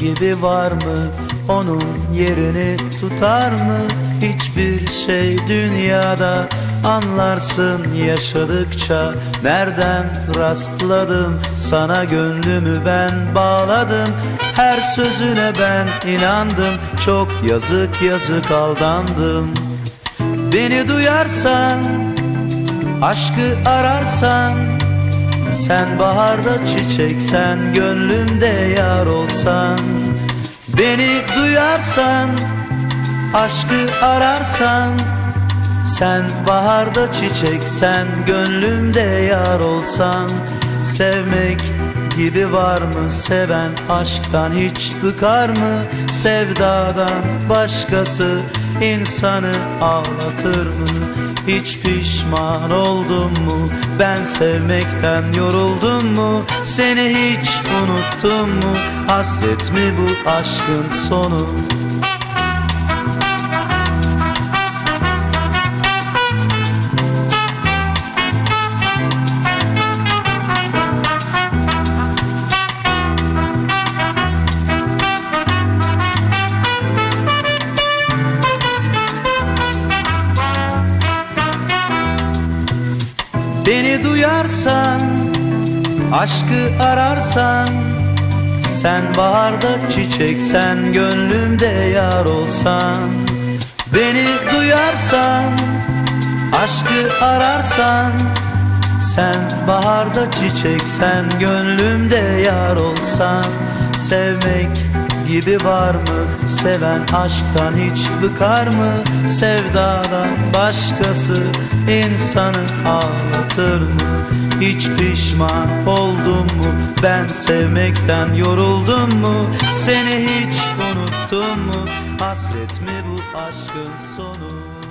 gibi var mı? Onun yerini tutar mı? Hiçbir şey dünyada anlarsın yaşadıkça. Nereden rastladım? Sana gönlümü ben bağladım. Her sözüne ben inandım. Çok yazık yazık aldandım. Beni duyarsan Aşkı ararsan Sen baharda çiçeksen Gönlümde yar olsan Beni duyarsan Aşkı ararsan Sen baharda çiçeksen Gönlümde yar olsan Sevmek gibi var mı? Seven aşktan hiç bıkar mı? Sevdadan başkası insanı ağlatır mı? Hiç pişman oldum mu? Ben sevmekten yoruldum mu? Seni hiç unuttum mu? Hasret mi bu aşkın sonu duyarsan, aşkı ararsan Sen baharda çiçeksen, gönlümde yar olsan. Beni duyarsan, aşkı ararsan Sen baharda çiçeksen, gönlümde yar olsan. Sevmek gibi var mı? Seven aşktan hiç bıkar mı? Sevdadan başkası insanı ağlatır mı? Hiç pişman oldum mu? Ben sevmekten yoruldum mu? Seni hiç unuttum mu? Hasret mi bu aşkın sonu?